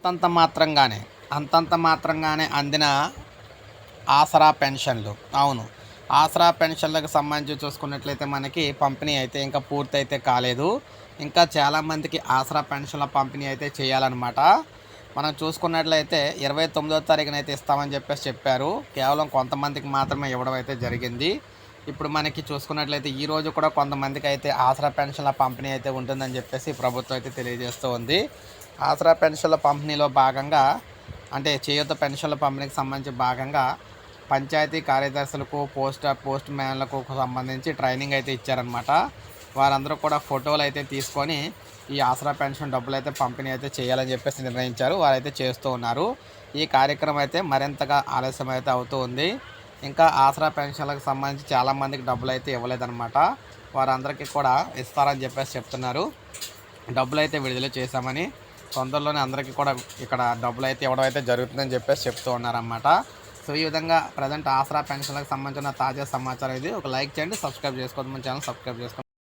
అంతంత మాత్రంగానే అంతంత మాత్రంగానే అందిన ఆసరా పెన్షన్లు. అవును. ఆసరా పెన్షన్లకు సంబంధించి చూసుకున్నట్లయితే మనకి పంపిణీ అయితే ఇంకా పూర్తి అయితే కాలేదు. ఇంకా చాలామందికి ఆసరా పెన్షన్ల పంపిణీ అయితే చేయాలన్నమాట. మనం చూసుకున్నట్లయితే ఇరవై తొమ్మిదో తారీఖున అయితే ఇస్తామని చెప్పేసి చెప్పారు. కేవలం కొంతమందికి మాత్రమే ఇవ్వడం అయితే జరిగింది. ఇప్పుడు మనకి చూసుకున్నట్లయితే ఈ రోజు కూడా కొంతమందికి అయితే ఆసరా పెన్షన్ల పంపిణీ అయితే ఉంటుందని చెప్పేసి ప్రభుత్వం అయితే తెలియజేస్తూ ఉంది. ఆసరా పెన్షన్ల పంపిణీలో భాగంగా అంటే చేయూత పెన్షన్ల పంపిణీకి సంబంధించి భాగంగా పంచాయతీ కార్యదర్శులకు పోస్ట్ పోస్ట్ మ్యాన్లకు సంబంధించి ట్రైనింగ్ అయితే ఇచ్చారనమాట వారందరూ కూడా ఫోటోలు అయితే తీసుకొని ఈ ఆసరా పెన్షన్ డబ్బులు అయితే పంపిణీ అయితే చేయాలని చెప్పేసి నిర్ణయించారు. వారైతే చేస్తూ ఉన్నారు. ఈ కార్యక్రమం అయితే మరింతగా ఆలస్యం అయితే అవుతూ ఉంది. ఇంకా ఆసరా పెన్షన్లకు సంబంధించి చాలామందికి డబ్బులు అయితే ఇవ్వలేదన్నమాట. వారందరికీ కూడా ఇస్తారని చెప్పేసి చెప్తున్నారు. డబ్బులు అయితే విడుదల చేశామని తొందరలోనే అందరికీ కూడా ఇక్కడ డబ్బులు అయితే ఇవ్వడం అయితే జరుగుతుందని చెప్పేసి చెప్తూ ఉన్నారన్నమాట. సో ఈ విధంగా ప్రజెంట్ ఆసరా పెన్షన్లకు సంబంధించిన తాజా సమాచారం ఇది. ఒక లైక్ చేయండి సబ్స్క్రైబ్ చేసుకోండి మన ఛానల్ సబ్స్క్రైబ్ చేసుకోండి.